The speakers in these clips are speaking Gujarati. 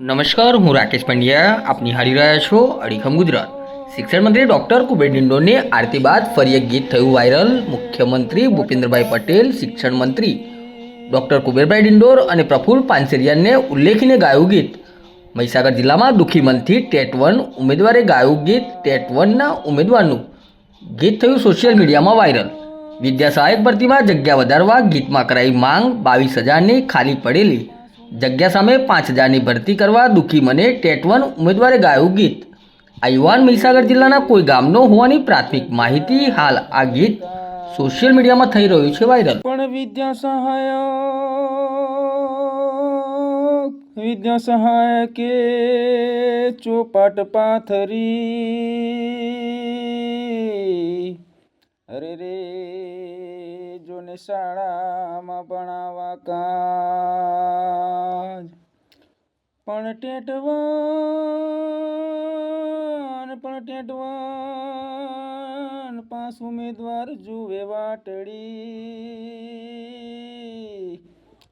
નમસ્કાર, હું રાકેશ પંડ્યા. આપ નિહાળી રહ્યા છો અડીખમ ગુજરાત. શિક્ષણ મંત્રી ડૉક્ટર કુબેર ડિંડોને આરતી બાદ ફરી એક ગીત થયું વાયરલ. મુખ્યમંત્રી ભૂપેન્દ્રભાઈ પટેલ, શિક્ષણ મંત્રી ડૉક્ટર કુબેરભાઈ ડિંડોર અને પ્રફુલ પાનસેરિયાને ઉલ્લેખીને ગાયું ગીત. મહીસાગર જિલ્લામાં દુઃખી મનથી ટેટ વન ઉમેદવારે ગાયું ગીત, ટેટ વનના ઉમેદવારનું ગીત થયું સોશિયલ મીડિયામાં વાયરલ. વિદ્યા સહાયક ભરતીમાં જગ્યા વધારવા ગીતમાં કરાઈ માંગ, બાવીસ હજારની ખાલી પડેલી. જગ્યા સામે પાંચ હજારની ભરતી કરવા દુઃખી મને ટેટ વન ઉમેદવારે ગાયું ગીત. આ યુવાન મહીસાગર જિલ્લાના કોઈ ગામનો હોવાની પ્રાથમિક માહિતી હાલ આ ગીત સોશિયલ મીડિયામાં થઈ રહ્યું છે વાયરલ. પણ વિદ્યા સહાય વિદ્યા સહાયકે ચોપાટ પાથરી. અરે રે શાળામાં ભણાવા કાજ. પણ ટેટવાન પણ ટેટવાન પાંચ ઉમેદવાર જુએ વાટડી.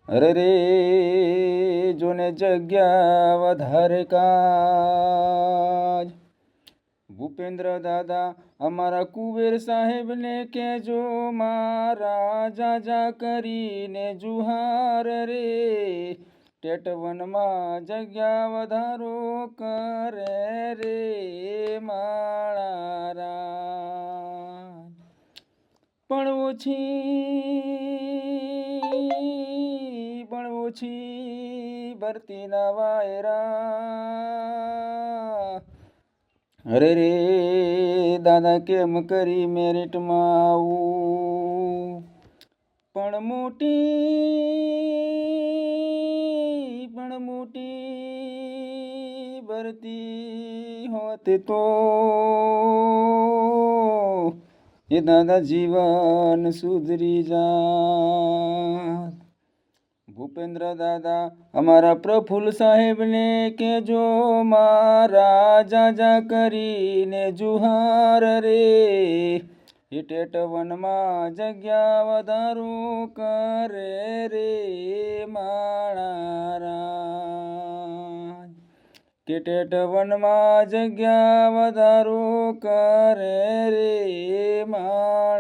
અરે રે, જોને જગ્યા વધારે કાજ. ભૂપેન્દ્ર દાદા, અમારા કુબેર સાહેબને કહેજો, મારા જાજા કરીને જુહાર રે. ટેટવનમાં જગ્યા વધારો કરે રે, માળા રા પણ ઓછી પણ ઓછી ભરતીના વાયરા અરે રે, દાદા, કેમ કરી મેરિટમાં આવું? પણ મોટી પણ મોટી ભરતી હોત તો એ દાદા જીવન સુધરી જાત. ભૂપેન્દ્ર દાદા, અમારા પ્રફુલ્લ સાહેબને કેજો મારા જાજા કરીને જુહાર રે. હિટેટ વનમાં જગ્યા વધારો કરે રે માણારા કેટેટ વનમાં જગ્યા વધારો કરે રે રા